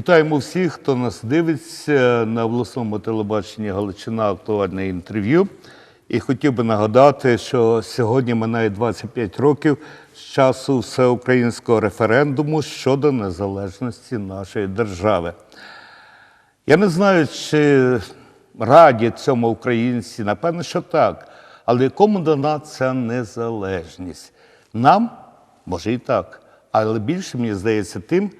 Вітаємо всіх, хто нас дивиться на обласному телебаченні Галичина актуальне інтерв'ю. І хотів би нагадати, що сьогодні минає 25 років з часу всеукраїнського референдуму щодо незалежності нашої держави. Я не знаю, чи раді цьому українці, напевно, що так. Але кому дана ця незалежність? Нам, може і так, але більше, мені здається, тим,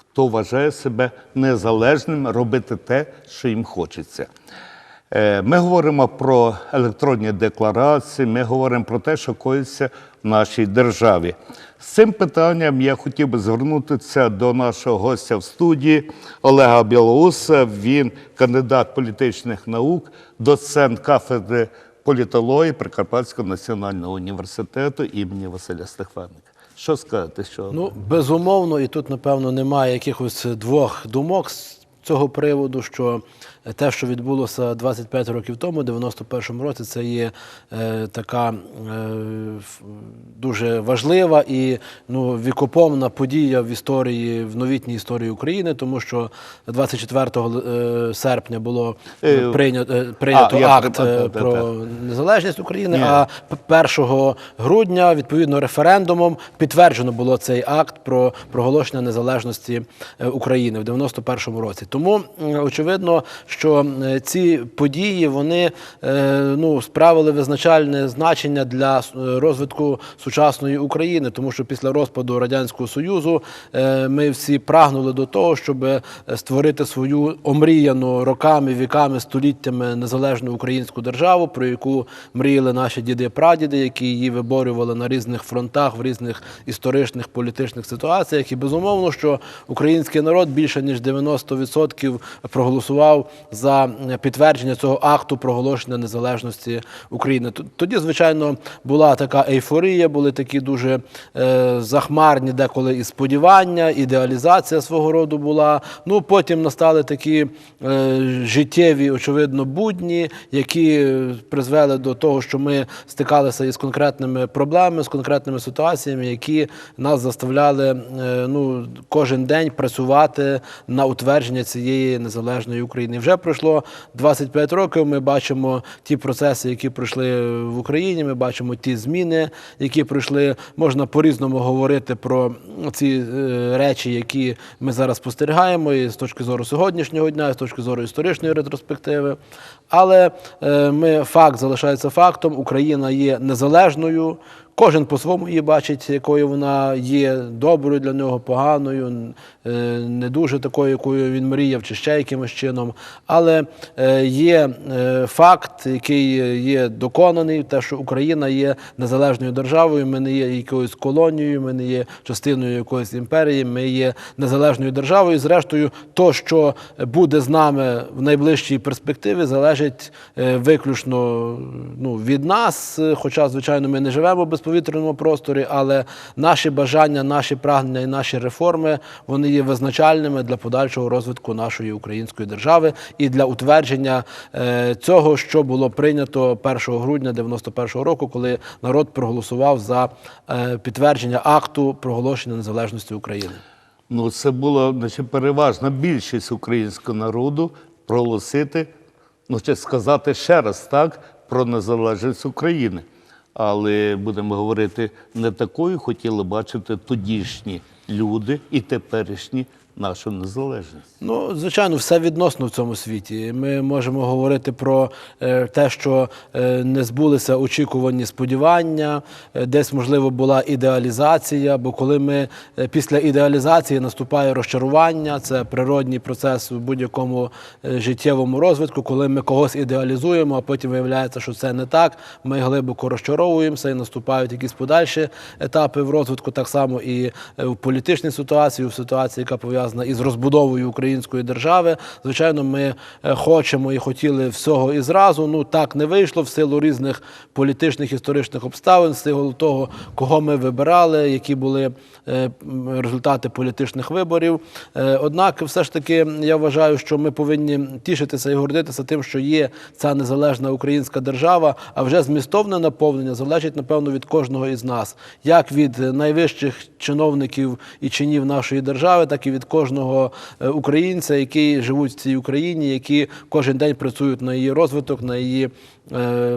хто вважає себе незалежним робити те, що їм хочеться. Е, Ми говоримо про електронні декларації, ми говоримо про те, що коїться в нашій державі. З цим питанням я хотів би звернутися до нашого гостя в студії Олега Білоуса. Він кандидат політичних наук, доцент кафедри політології Прикарпатського національного університету імені Василя Стефаника. Що сказати? Що Ну, безумовно, і тут, напевно, немає якихось двох думок з цього приводу, що те, що відбулося 25 років тому, в 91-му році, це є е, така е, дуже важлива і ну, вікоповна подія в історії, в новітній історії України, тому що 24 е, серпня було Е, прийнято, е, прийнято я акт перепрошую, е, та, про та. незалежність України, Ні. а п- 1 грудня, відповідно, референдумом підтверджено було цей акт про проголошення незалежності України в 91-му році. Тому очевидно, що е, ці події вони е, ну, справили визначальне значення для е, розвитку сучасної України, тому що після розпаду радянського союзу ми всі прагнули до того, щоб створити свою омріяну роками, віками, століттями незалежну українську державу, про яку мріяли наші діди-прадіди, які її виборювали на різних фронтах, в різних історичних політичних ситуаціях. І безумовно, що український народ більше ніж 90% проголосував за підтвердження цього акту проголошення незалежності України. Тоді, звичайно, була така ейфорія, були такі дуже е, захмарні деколи і сподівання, ідеалізація свого роду була. Ну потім настали такі е, життєві, очевидно, будні, які е, призвели до того, що ми стикалися із конкретними проблемами, з конкретними ситуаціями, які нас заставляли е, ну, кожен день працювати на утвердження цієї незалежної України. Вже пройшло 25 років. Ми бачимо ті процеси, які пройшли в Україні. Ми бачимо ті зміни, які пройшли. Можна по-різному говорити про ці е, речі, які ми зараз спостерігаємо, і з точки зору сьогоднішнього дня, і з точки зору історичної ретроспективи. Але е, ми факт залишається фактом. Україна є незалежною. Кожен по-своєму її бачить, якою вона є доброю для нього, поганою, е, не дуже такою, якою він мріяв, чи ще якимось чином. Але е, є е, факт, який є доконаний, те, що Україна є незалежною державою. Ми не є якоюсь колонією, ми не є частиною якоїсь імперії, ми є незалежною державою. Зрештою, то, що буде з нами в найближчій перспективі, залежить виключно ну, від нас. Хоча, звичайно, ми не живемо в безповітряному просторі, але наші бажання, наші прагнення і наші реформи вони є визначальними для подальшого розвитку нашої української держави і для утвердження е, цього, що було прийнято 1 грудня 91 року, коли народ проголосував за е, підтвердження акту проголошення незалежності України. Ну, це була значить, переважна більшість українського народу проголосити, ну чи сказати ще раз так, про незалежність України. Але будемо говорити, не такою хотіли бачити тодішні люди і теперішні нашу незалежність. Ну, звичайно, все відносно в цьому світі. Ми можемо говорити про е, те, що е, не збулися очікувані сподівання, е, десь, можливо, була ідеалізація, бо коли ми після ідеалізації наступає розчарування, це природній процес у будь-якому життєвому розвитку, коли ми когось ідеалізуємо, а потім виявляється, що це не так. Ми глибоко розчаровуємося і наступають якісь подальші етапи в розвитку, так само і в політичній ситуації, в ситуації, яка пов'язана із розбудовою української держави. Звичайно, ми е, хочемо і хотіли всього і зразу. Ну так не вийшло в силу різних політичних історичних обставин, в силу того, кого ми вибирали, які були е, результати політичних виборів. Е, Однак, все ж таки, я вважаю, що ми повинні тішитися і гордитися тим, що є ця незалежна українська держава. А вже змістовне наповнення залежить, напевно, від кожного із нас, як від найвищих чиновників і чинів нашої держави, так і від кожного е, українця, які живуть в цій Україні, які кожен день працюють на її розвиток, на її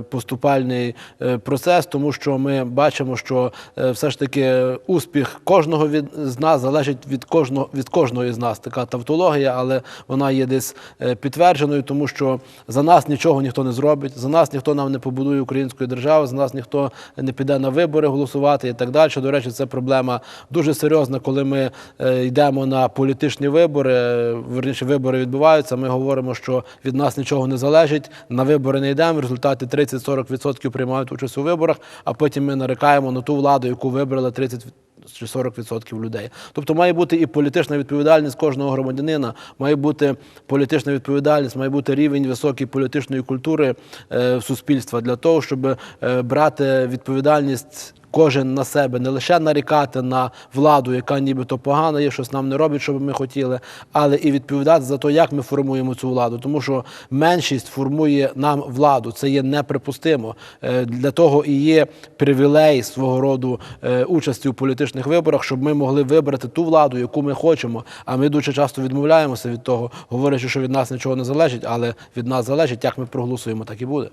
поступальний е, процес, тому що ми бачимо, що е, все ж таки успіх кожного від з нас залежить від кожного від кожного із нас. Така тавтологія, але вона є десь е, підтвердженою, тому що за нас нічого ніхто не зробить, за нас ніхто нам не побудує української держави, за нас ніхто не піде на вибори голосувати і так далі. До речі, це проблема дуже серйозна, коли ми е, йдемо на політичні вибори. е, Верніше вибори відбуваються. Ми говоримо, що від нас нічого не залежить. На вибори не йдемо. В результаті 30-40% приймають участь у виборах, а потім ми нарикаємо на ту владу, яку вибрали 30 чи 40% людей. Тобто має бути і політична відповідальність кожного громадянина, має бути політична відповідальність, має бути рівень високої політичної культури е, суспільства для того, щоб е, брати відповідальність. Кожен на себе не лише нарікати на владу, яка нібито погана, є щось нам не робить, що би ми хотіли, але і відповідати за те, як ми формуємо цю владу. Тому що меншість формує нам владу. Це є неприпустимо. Е, Для того і є привілей свого роду е, участі у політичних виборах, щоб ми могли вибрати ту владу, яку ми хочемо. А ми дуже часто відмовляємося від того, говорячи, що від нас нічого не залежить, але від нас залежить, як ми проголосуємо, так і буде.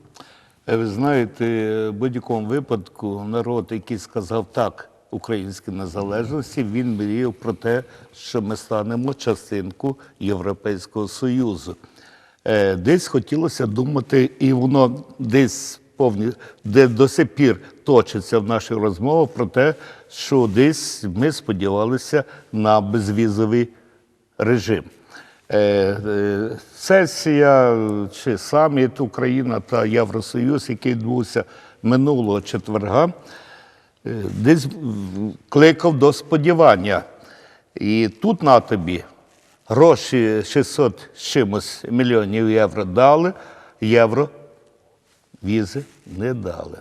Е, Ви знаєте, в будь-якому випадку народ, який сказав так українській незалежності, він мріяв про те, що ми станемо частинку Європейського Союзу. Е, Десь хотілося думати, і воно десь повні, де до сих пір точиться в наших розмовах про те, що десь ми сподівалися на безвізовий режим. Е, е, Сесія чи саміт Україна та Євросоюз, який відбувся минулого четверга, е, десь кликав до сподівання. І тут на тобі гроші 600 з чимось мільйонів євро дали, євро візи не дали.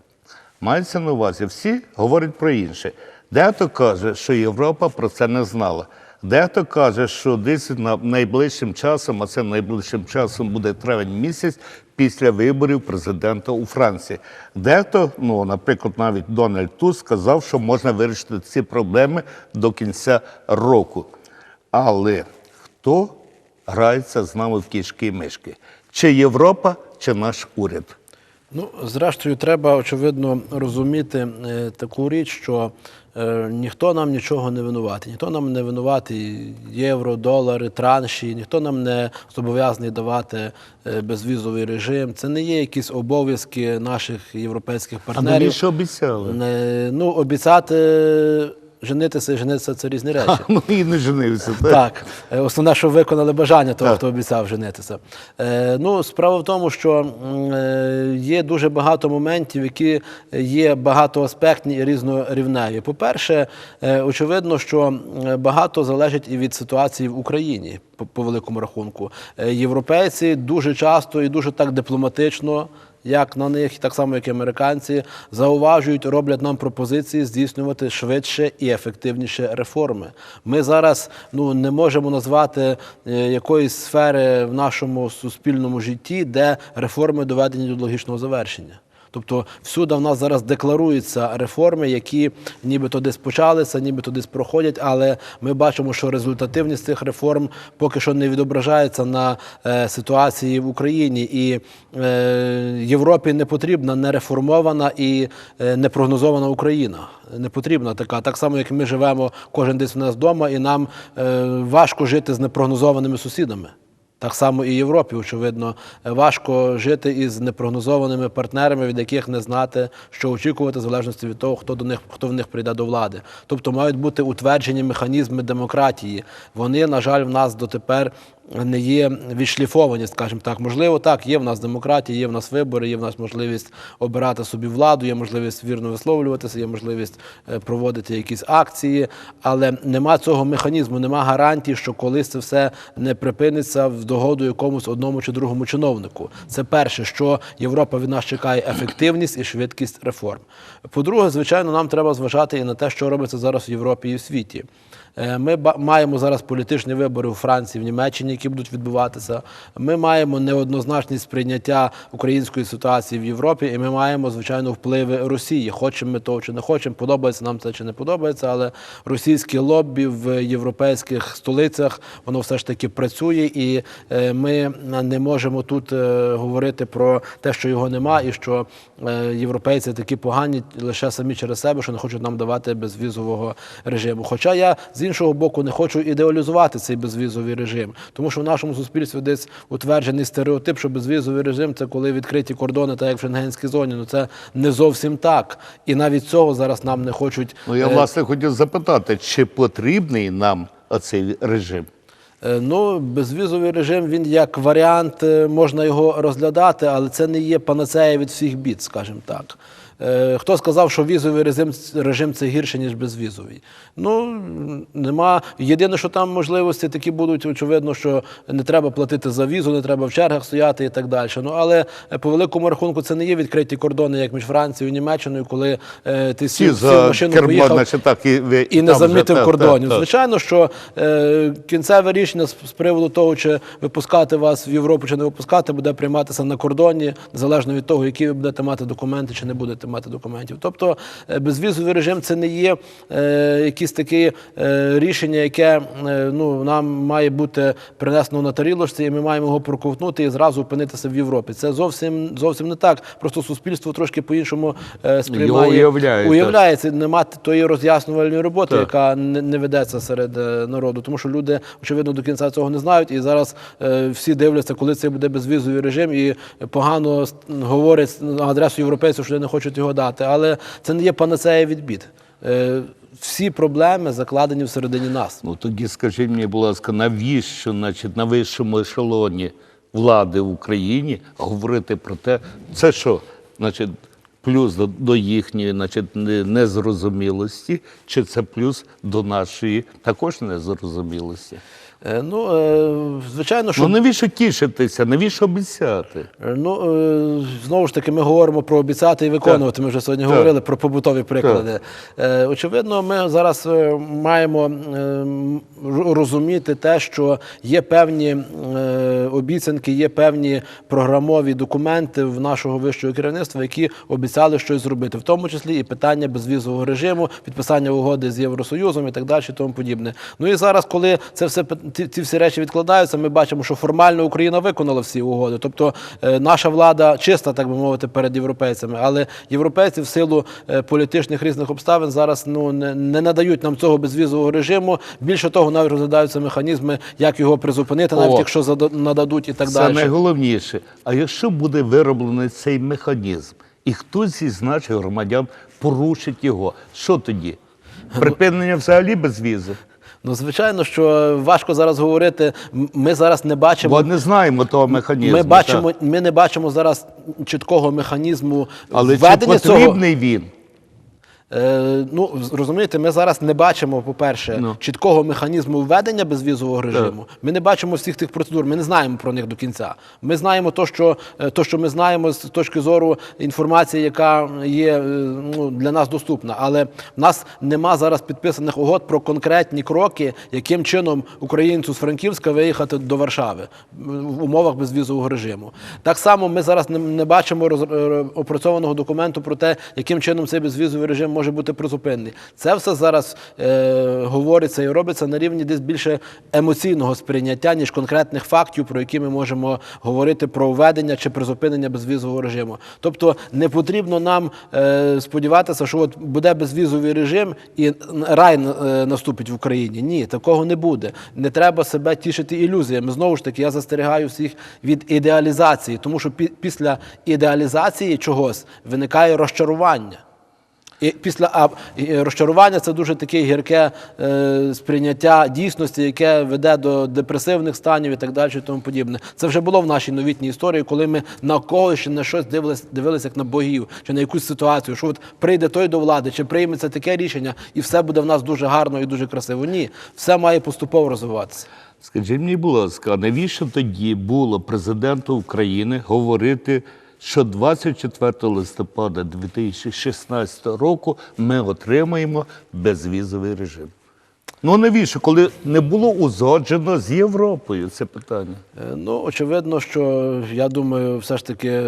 Мається на увазі, всі говорять про інше. Дехто каже, що Європа про це не знала. Дехто каже, що десь найближчим часом, а це найближчим часом буде травень місяць після виборів президента у Франції. Дехто, ну, наприклад, навіть Дональд Туск сказав, що можна вирішити ці проблеми до кінця року. Але хто грається з нами в кішки і мишки? Чи Європа, чи наш уряд? Ну, зрештою, треба очевидно розуміти е, таку річ, що ніхто нам нічого не винуватий. Ніхто нам не винуватий євро, долари, транші, ніхто нам не зобов'язаний давати е, безвізовий режим. Це не є якісь обов'язки наших європейських А партнерів. навіщо обіцяли? Е, Ну, обіцяти женитися і женитися це різні речі. Ну і не женився. Так? Так, Е, основне, що виконали бажання того, хто обіцяв женитися. Е, ну, справа в тому, що е, є дуже багато моментів, які є багатоаспектні і різнорівневі. По-перше, е, очевидно, що багато залежить і від ситуації в Україні, по, по великому рахунку. Е, європейці дуже часто і дуже так дипломатично як на них, так само як і американці, зауважують, роблять нам пропозиції здійснювати швидше і ефективніше реформи. Ми зараз ну не можемо назвати е, якоїсь сфери в нашому суспільному житті, де реформи доведені до логічного завершення. Тобто всюди в нас зараз декларуються реформи, які нібито десь почалися, нібито десь проходять, але ми бачимо, що результативність цих реформ поки що не відображається на е, ситуації в Україні. І е, Європі не потрібна нереформована і е, непрогнозована Україна. Не потрібна така. Так само, як ми живемо кожен десь в нас вдома, і нам важко жити з непрогнозованими сусідами. Так само і Європі, очевидно, важко жити із непрогнозованими партнерами, від яких не знати, що очікувати, в залежності від того, хто до них хто в них прийде до влади. Тобто мають бути утверджені механізми демократії. Вони, на жаль, в нас дотепер не є відшліфовані, скажімо так. Можливо, так, є в нас демократія, є в нас вибори, є в нас можливість обирати собі владу, є можливість вірно висловлюватися, є можливість е, проводити якісь акції, але нема цього механізму, нема гарантії, що колись це все не припиниться в догоду якомусь одному чи другому чиновнику. Це перше, що Європа від нас чекає ефективність і швидкість реформ. По-друге, звичайно, нам треба зважати і на те, що робиться зараз в Європі і в світі. Е, Ми маємо зараз політичні вибори у Франції, в Німеччині, які будуть відбуватися. Ми маємо неоднозначність сприйняття української ситуації в Європі, і ми маємо звичайно впливи Росії. Хочемо ми того чи не хочемо, подобається нам це чи не подобається, але російське лоббі в європейських столицях воно все ж таки працює, і е, ми не можемо тут е, говорити про те, що його нема, і що європейці такі погані лише самі через себе, що не хочуть нам давати безвізового режиму. Хоча я з іншого боку не хочу ідеалізувати цей безвізовий режим, тому що в нашому суспільстві десь утверджений стереотип, що безвізовий режим це коли відкриті кордони, так як в Шенгенській зоні. Ну це не зовсім так. І навіть цього зараз нам не хочуть. Ну я е, власне хотів запитати, чи потрібний нам оцей режим? Е, Ну, безвізовий режим він як варіант, е, можна його розглядати, але це не є панацея від всіх бід, скажімо так. Е, Хто сказав, що візовий режим, режим це гірше, ніж безвізовий? Ну, нема. Єдине, що там можливості такі будуть, очевидно, що не треба платити за візу, не треба в чергах стояти і так далі. Ну, але по великому рахунку це не є відкриті кордони, як між Францією і Німеччиною, коли е, ти сів, в машину, кермо, поїхав значить так, і, ви- і не замітив кордонів. Звичайно, що е, кінцеве рішення з, з приводу того, чи випускати вас в Європу, чи не випускати, буде прийматися на кордоні, залежно від того, які ви будете мати документи чи не будете мати документів. Тобто е, безвізовий режим це не є е, якесь таке е, рішення, яке е, ну, нам має бути принесено на тарілочці, і ми маємо його проковтнути і зразу опинитися в Європі. Це зовсім зовсім не так. Просто суспільство трошки по-іншому е, сприймає уявляє, так. уявляє немає тої роз'яснювальної роботи, Так. яка не, не ведеться серед е, народу, тому що люди очевидно до кінця цього не знають, і зараз е, всі дивляться, коли це буде безвізовий режим, і погано говорять на адресу європейців, що вони не хочуть його дати. Але це не є панацея від бід. Е, всі проблеми закладені всередині нас. Ну тоді скажіть мені, будь ласка, навіщо, значить, на вищому ешелоні влади в Україні говорити про те, це що, значить, плюс до, до їхньої, значить, не- незрозумілості, чи це плюс до нашої також незрозумілості? Е, ну, е, звичайно, що Ну навіщо тішитися, навіщо обіцяти? Ну е, знову ж таки, ми говоримо про обіцяти і виконувати. Ми вже сьогодні Так. говорили про побутові приклади. Е, Очевидно, ми зараз маємо розуміти те, що є певні обіцянки, є певні програмові документи в нашого вищого керівництва, які обіцяли щось зробити, в тому числі і питання безвізового режиму, підписання угоди з Євросоюзом і так далі, і тому подібне. Ну і зараз, коли це все ті, ці всі речі відкладаються, ми бачимо, що формально Україна виконала всі угоди. Тобто е, наша влада чиста, так би мовити, перед європейцями. Але європейці в силу е, політичних різних обставин зараз ну не, не надають нам цього безвізового режиму. Більше того, навіть розглядаються механізми, як його призупинити, навіть О. якщо зада- нададуть і так Це далі. найголовніше. А якщо буде вироблений цей механізм, і хтось із наших громадян порушить його, що тоді? Припинення взагалі без візи? Ну звичайно, що важко зараз говорити. Ми зараз не бачимо. Бо не знаємо того механізму. Ми бачимо, так. ми не бачимо зараз чіткого механізму Але чи потрібний цього. він? Е, ну розумієте, ми зараз не бачимо, по-перше, Ну. чіткого механізму введення безвізового режиму. Ми не бачимо всіх тих процедур. Ми не знаємо про них до кінця. Ми знаємо то, що е, то, що ми знаємо з точки зору інформації, яка є е, ну, для нас доступна. Але в нас нема зараз підписаних угод про конкретні кроки, яким чином українцю з Франківська виїхати до Варшави в умовах безвізового режиму. Так само ми зараз не, не бачимо роз, опрацьованого документу про те, яким чином цей безвізовий режим може бути призупинений. Це все зараз е, говориться і робиться на рівні десь більше емоційного сприйняття, ніж конкретних фактів, про які ми можемо говорити про введення чи призупинення безвізового режиму. Тобто не потрібно нам е, сподіватися, що от буде безвізовий режим і рай е, наступить в Україні. Ні, такого не буде. Не треба себе тішити ілюзіями. Знову ж таки, я застерігаю всіх від ідеалізації, тому що пі- після ідеалізації чогось виникає розчарування. І після і розчарування це дуже таке гірке е, сприйняття дійсності, яке веде до депресивних станів і так далі, і тому подібне. Це вже було в нашій новітній історії, коли ми на когось чи на щось дивилися, дивилися як на богів, чи на якусь ситуацію, що от прийде той до влади, чи прийметься таке рішення, і все буде в нас дуже гарно і дуже красиво. Ні, все має поступово розвиватися. Скажіть мені, будь ласка, навіщо тоді було президенту України говорити, що 24 листопада 2016 року ми отримаємо безвізовий режим? Ну навіщо, коли не було узгоджено з Європою це питання? Е, Ну, очевидно, що я думаю, все ж таки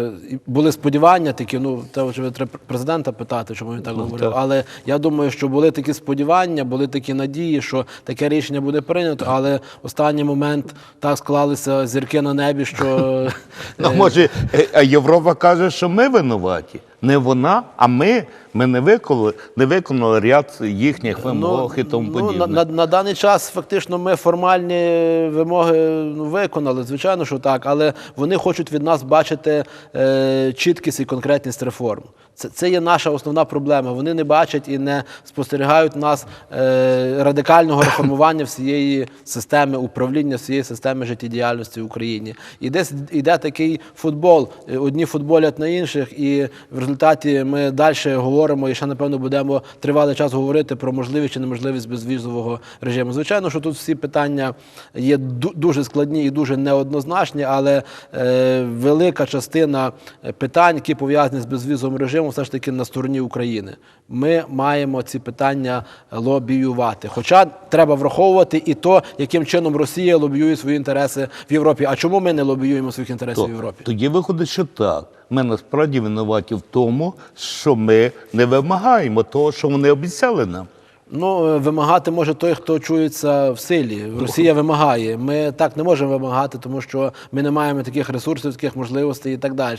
були сподівання такі. Ну, це очевидно, треба президента питати, чому він так говорив. так. Але я думаю, що були такі сподівання, були такі надії, що таке рішення буде прийнято. Але останній момент так склалися зірки на небі, що Ну, може, е, а Європа каже, що ми винуваті. Не вона, а ми. Ми не виконали, не виконали ряд їхніх вимог і тому ну, подібне. на, на, на даний час фактично ми формальні вимоги ну, виконали, звичайно, що так, але вони хочуть від нас бачити е, чіткість і конкретність реформ. Це, це є наша основна проблема. Вони не бачать і не спостерігають нас е, радикального реформування всієї системи управління, всієї системи життєдіяльності в Україні. І десь йде такий футбол. Е, Одні футболять на інших, і в результаті ми далі говоримо і ще напевно будемо тривалий час говорити про можливість чи неможливість безвізового режиму. Звичайно, що тут всі питання є дуже складні і дуже неоднозначні, але е, велика частина е, питань, які пов'язані з безвізовим режимом, все ж таки на стороні України. Ми маємо ці питання лобіювати. Хоча треба враховувати і то, яким чином Росія лобіює свої інтереси в Європі. А чому ми не лобіюємо своїх інтересів в Європі? Тоді виходить, що так. Ми насправді винуваті в тому, що ми не вимагаємо того, що вони обіцяли нам. Ну, е, вимагати може той, хто чується в силі. Росія вимагає. Ми так не можемо вимагати, тому що ми не маємо таких ресурсів, таких можливостей і так далі.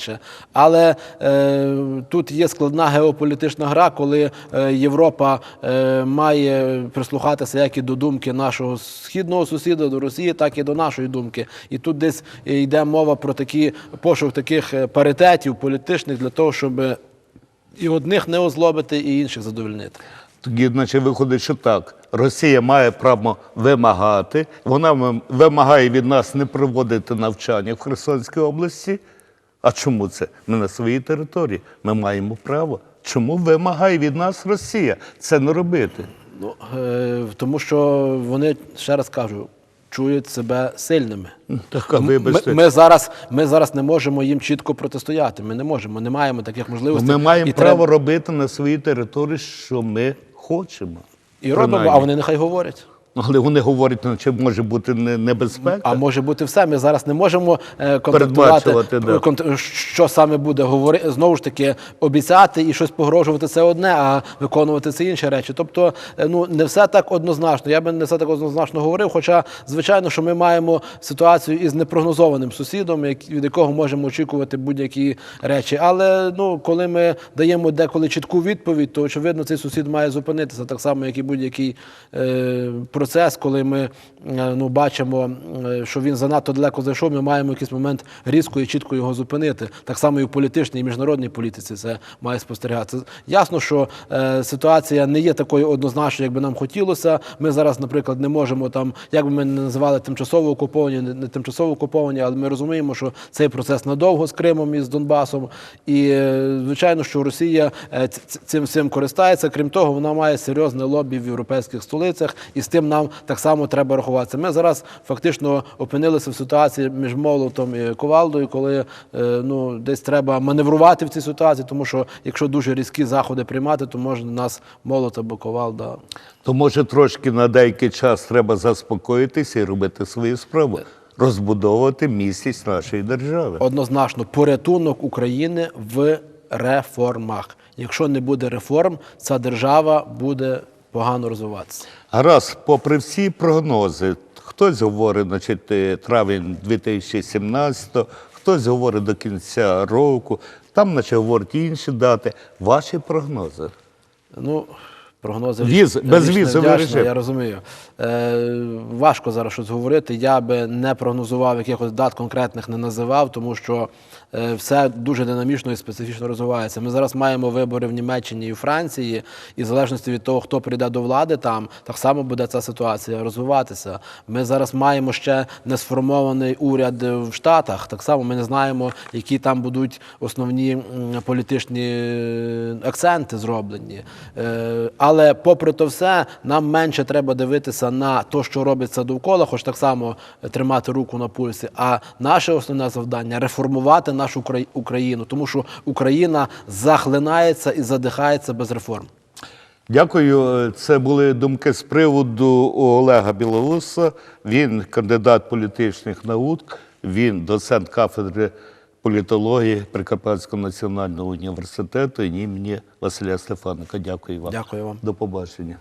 Але е, тут є складна геополітична гра, коли е, Європа е, має прислухатися як і до думки нашого східного сусіда, до Росії, так і до нашої думки. І тут десь йде мова про такі пошук таких е, паритетів політичних для того, щоб і одних не озлобити, і інших задовольнити. Тоді, значить, виходить, що так. Росія має право вимагати. Вона вимагає від нас не проводити навчання в Херсонській області. А чому це? Ми на своїй території. Ми маємо право. Чому вимагає від нас Росія це не робити? Ну, е, тому що вони, ще раз кажу, чують себе сильними. Так, Ми, ми, зараз, ми зараз не можемо їм чітко протистояти. Ми не можемо, не маємо таких можливостей. Ми маємо І право треба- робити на своїй території, що ми хочемо. І робимо, а вони нехай говорять. Але вони говорять, ну, чи може бути небезпека. А може бути все. Ми зараз не можемо е, контактувати, да. що саме буде говорити. Знову ж таки, обіцяти і щось погрожувати це одне, а виконувати це інші речі. Тобто, е, ну не все так однозначно. Я би не все так однозначно говорив. Хоча, звичайно, що ми маємо ситуацію із непрогнозованим сусідом, від якого можемо очікувати будь-які речі. Але ну, коли ми даємо деколи чітку відповідь, то очевидно цей сусід має зупинитися так само, як і будь-який е, процес, коли ми е, ну, бачимо, е, що він занадто далеко зайшов, ми маємо якийсь момент різко і чітко його зупинити. Так само і в політичній, і міжнародній політиці це має спостерігатися. Ясно, що е, ситуація не є такою однозначною, як би нам хотілося. Ми зараз, наприклад, не можемо там, як би ми не називали тимчасово окуповані, не тимчасово окуповані, але ми розуміємо, що цей процес надовго з Кримом і з Донбасом. І звичайно, що Росія цим всім користається. Крім того, вона має серйозне лобі в європейських столицях, і з тим нам так само треба рахуватися. Ми зараз фактично опинилися в ситуації між молотом і ковалдою, коли е, ну десь треба маневрувати в цій ситуації, тому що якщо дуже різкі заходи приймати, то може нас молот або ковалда. То може трошки на деякий час треба заспокоїтися і робити свою справу, розбудовувати міцність нашої держави. Однозначно, порятунок України в реформах. Якщо не буде реформ, ця держава буде погано розвиватися. Гаразд, попри всі прогнози, хтось говорить, значить, е, травень 2017, хтось говорить до кінця року, там, наче говорять інші дати. Ваші прогнози. Ну, прогнози Віз- річ невдячна, режим. Я розумію. Е, важко зараз щось говорити. Я би не прогнозував якихось дат конкретних не називав, тому що е, все дуже динамічно і специфічно розвивається. Ми зараз маємо вибори в Німеччині і в Франції, і в залежності від того, хто прийде до влади там, так само буде ця ситуація розвиватися. Ми зараз маємо ще не сформований уряд в Штатах. Так само ми не знаємо, які там будуть основні м, політичні е, акценти зроблені. Е, Але попри то все, нам менше треба дивитися на те, що робиться довкола, хоч так само тримати руку на пульсі. А наше основне завдання реформувати нашу Україну, тому що Україна захлинається і задихається без реформ. Дякую. Це були думки з приводу Олега Білоуса. Він кандидат політичних наук, він доцент кафедри політології Прикарпатського національного університету імені Василя Стефаника. Дякую вам. Дякую вам. До побачення.